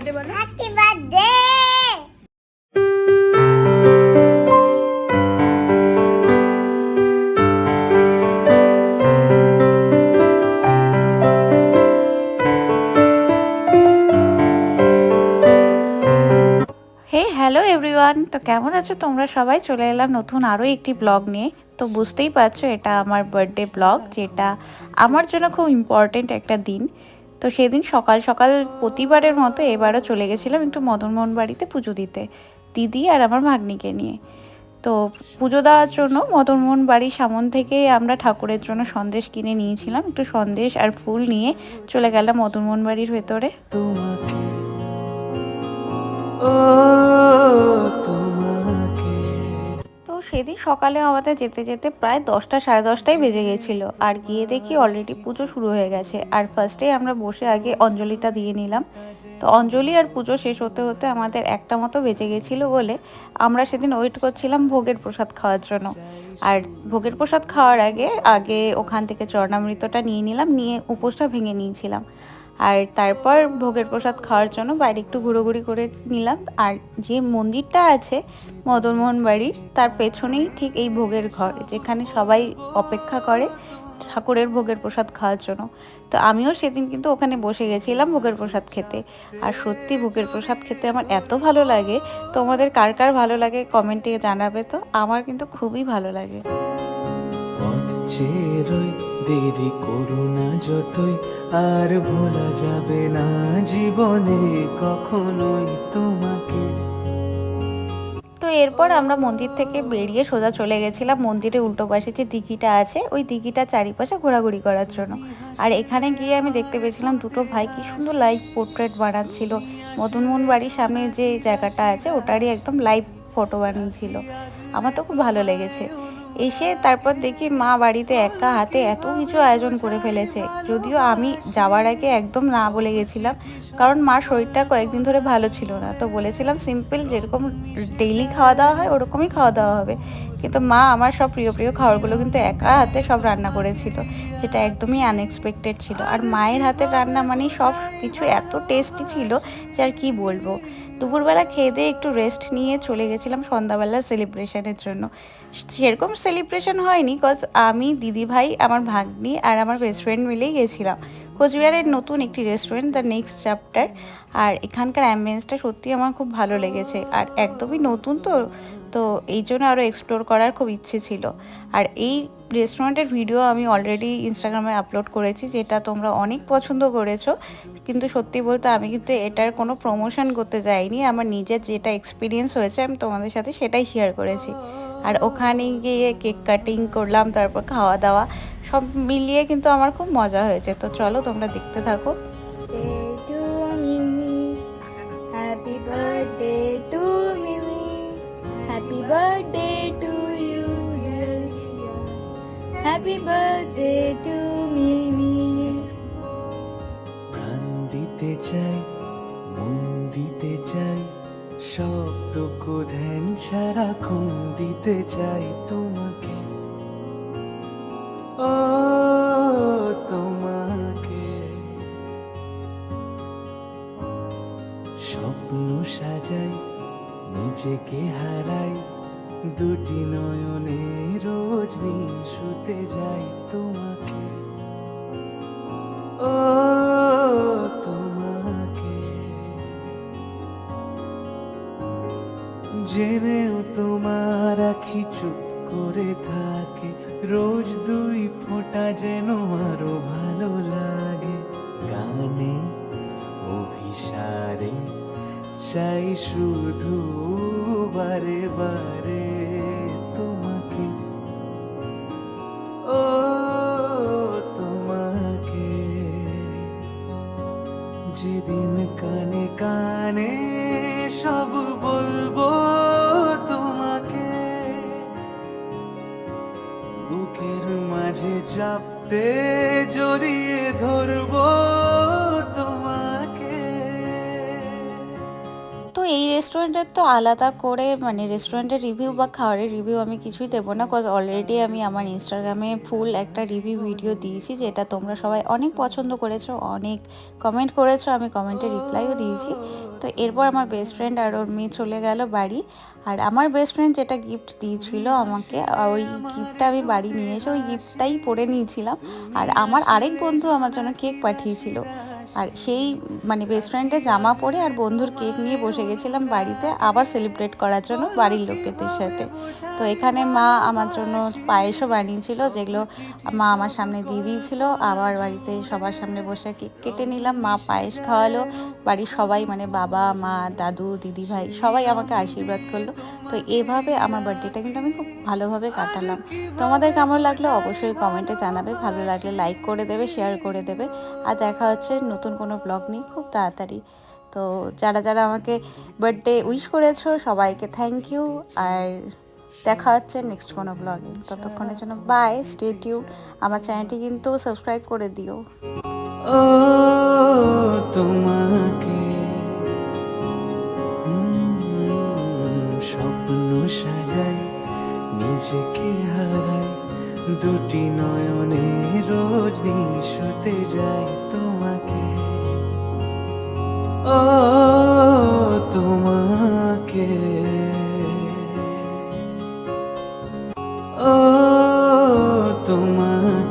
Happy birthday hey hello everyone তো কেমন আছো? তোমরা সবাই চলে এলাম নতুন আরও একটি ব্লগ নিয়ে। তো বুঝতেই পারছ এটা আমার বার্থডে ব্লগ যেটা আমার জন্য খুব ইম্পর্টেন্ট একটা দিন। তো সেদিন সকাল সকাল প্রতিবারের মতো এবারও চলে গেছিলাম একটু মদনমোহন বাড়িতে পুজো দিতে, দিদি আর আমার ভাগ্নিকে নিয়ে। তো পুজো দেওয়ার জন্য মদনমোহন বাড়ির সামন থেকে আমরা ঠাকুরের জন্য সন্দেশ কিনে নিয়েছিলাম, একটু সন্দেশ আর ফুল নিয়ে চলে গেলাম মদনমোহন বাড়ির ভেতরে। ও সেদিন সকালে আমাদের যেতে যেতে প্রায় দশটা, সাড়ে দশটাই বেজে গেছিল। আর গিয়ে দেখি অলরেডি পুজো শুরু হয়ে গেছে। আর ফার্স্টেই আমরা বসে আগে অঞ্জলিটা দিয়ে নিলাম। তো অঞ্জলি আর পুজো শেষ হতে হতে আমাদের একটা মতো বেজে গেছিল বলে আমরা সেদিন ওয়েট করছিলাম ভোগের প্রসাদ খাওয়ার জন্য। আর ভোগের প্রসাদ খাওয়ার আগে আগে ওখান থেকে চরণামৃতটা নিয়ে নিলাম, নিয়ে উপোসটা ভেঙে নিয়েছিলাম। আর তারপর ভোগের প্রসাদ খাওয়ার জন্য বাইরে একটু ঘুরোঘুরি করে নিলাম। আর যে মন্দিরটা আছে, মদনমোহন বাড়ির, তার পেছনেই ঠিক এই ভোগের ঘর, যেখানে সবাই অপেক্ষা করে ঠাকুরের ভোগের প্রসাদ খাওয়ার জন্য। তো আমিও সেদিন কিন্তু ওখানে বসে গেছিলাম ভোগের প্রসাদ খেতে। আর সত্যি ভোগের প্রসাদ খেতে আমার এত ভালো লাগে। তোমাদের কার কার ভালো লাগে কমেন্টে জানাবে তো, আমার কিন্তু খুবই ভালো লাগে। দেরি করো না যতই। আর ভোলা যাবে না জীবনে কখনোই তোমাকে। তো এরপর আমরা মন্দির থেকে বেরিয়ে সোজা চলে গেছিলাম। মন্দিরের উল্টো পাশে যে দিঘিটা আছে, ওই দিঘিটা চারিপাশে ঘোরাঘুরি করার জন্য। আর এখানে গিয়ে আমি দেখতে পেয়েছিলাম দুটো ভাই, কি সুন্দর লাইভ পোর্ট্রেট বানাচ্ছিল। মদনমোহন বাড়ির সামনে যে জায়গাটা আছে, ওটারই একদম লাইভ ফটো বানিয়েছিল। আমার তো খুব ভালো লেগেছে। এসে তারপর দেখি মা বাড়িতে একা হাতে এত কিছু আয়োজন করে ফেলেছে। যদিও আমি যাওয়ার আগে একদম না বলে গেছিলাম, কারণ মার শরীরটা কয়েকদিন ধরে ভালো ছিল না। তো বলেছিলাম, সিম্পল, যেরকম ডেইলি খাওয়া দাওয়া হয়, ওরকমই খাওয়া দাওয়া হবে। কিন্তু মা আমার সব প্রিয় প্রিয় খাবারগুলো কিন্তু একা হাতে সব রান্না করেছিল, যেটা একদমই আনএক্সপেক্টেড ছিল। আর মায়ের হাতের রান্না মানে সব কিছু এত টেস্টি ছিল যে আর কি বলব? দুপুরবেলা খেয়ে দিয়ে একটু রেস্ট নিয়ে চলে গেছিলাম সন্ধ্যাবেলার সেলিব্রেশনের জন্য। সেরকম সেলিব্রেশন হয়নি কজ আমি, দিদিভাই, আমার ভাগ্নি আর আমার বেস্ট ফ্রেন্ড মিলেই গেছিলাম। কোচবিহারের নতুন একটি রেস্টুরেন্ট দ্য নেক্সট চ্যাপ্টার আর এখানকার অ্যাম্বিয়েন্সটা সত্যি আমার খুব ভালো লেগেছে। আর একদমই নতুন তো তো এই জন্য আরও এক্সপ্লোর করার খুব ইচ্ছে ছিল। আর এই রেস্টুরেন্টের ভিডিও আমি অলরেডি ইনস্টাগ্রামে আপলোড করেছি, যেটা তোমরা অনেক পছন্দ করেছ। কিন্তু সত্যি বলতে আমি কিন্তু এটার কোনো প্রমোশন করতে যাইনি, আমার নিজের যেটা এক্সপিরিয়েন্স হয়েছে আমি তোমাদের সাথে সেটাই শেয়ার করেছি। আর ওখানে গিয়ে কেক কাটিং করলাম, তারপর খাওয়া দাওয়া, সব মিলিয়ে কিন্তু আমার খুব মজা হয়েছে। তো চলো তোমরা দেখতে থাকো। Happy birthday to you, dear. Happy birthday to Mimi. প্রাণ দিতে চাই মন দিতে চাই সবটুকু ধ্যান সারাক্ষণ দিতে চাই তোমাকে ও তোমাকে স্বপ্ন সাজাই নিজেকে হারাই। দুটি নয়নে রোজনি শুতে যাই তোমাকে। ও, তোমাকে। জেনেও তোমার আখি চুপ করে থাকে। রোজ দুই ফোঁটা যেন আরও ভালো লাগে। গানে, অভিসারে চাই শুধু বারে বারে তোমাকে। ও, তোমাকে। যেদিন কানে কানে সব বলব তোমাকে। বুকের মাঝে চাপতে জড়িয়ে ধরবো রেস্টুরেন্টের তো আলাদা করে মানে রেস্টুরেন্টের রিভিউ বা খাবারের রিভিউ আমি কিছুই দেবো না কজ অলরেডি আমি আমার ইনস্টাগ্রামে ফুল একটা রিভিউ ভিডিও দিয়েছি, যেটা তোমরা সবাই অনেক পছন্দ করেছ, অনেক কমেন্ট করেছ, আমি কমেন্টে রিপ্লাইও দিয়েছি। তো এরপর আমার বেস্ট ফ্রেন্ড আর ওর মেয়ে চলে গেল বাড়ি, আর আমার বেস্ট ফ্রেন্ড যেটা গিফট দিয়েছিল আমাকে ওই গিফটটা আমি বাড়ি নিয়ে এসে ওই গিফটটাই পরে নিয়েছিলাম। আর আমার আরেক বন্ধু আমার জন্য কেক পাঠিয়েছিল। আর সেই মানে বেস্ট ফ্রেন্ডের জামা পরে আর বন্ধুর কেক নিয়ে বসে গেছিলাম বাড়িতে, আবার সেলিব্রেট করার জন্য বাড়ির লোকেদের সাথে। তো এখানে মা আমার জন্য পায়েসও বানিয়েছিল, যেগুলো মা আমার সামনে দিয়ে দিয়েছিল। আবার বাড়িতে সবার সামনে বসে কেক কেটে নিলাম, মা পায়েস খাওয়ালো। বাড়ির সবাই মানে বাবা, মা, দাদু, দিদি, ভাই, সবাই আমাকে আশীর্বাদ করল। তো এভাবে আমার বার্থডেটা কিন্তু আমি খুব ভালোভাবে কাটালাম। তোমাদের কেমন লাগল অবশ্যই কমেন্টে জানাবে। ভালো লাগলে লাইক করে দেবে শেয়ার করে দেবে। আর দেখা হচ্ছে নতুন কোনো ব্লগ নিয়ে খুব তাড়াতাড়ি। তো যারা যারা আমাকে বার্থডে উইশ করেছ, সবাইকে থ্যাংক ইউ আর দেখা হচ্ছে নেক্সট কোনো ব্লগে ততক্ষণের জন্য বাই স্টে টিউ আমার চ্যানেলটি কিন্তু সাবস্ক্রাইব করে দিও। তোমাকে। স্বপ্ন সাজাই, নিজেকে হারাই। দুটি নয়নে রোজনি শুতে যাই তোমাকে। ও তোমাকে। ও, তোমাকে।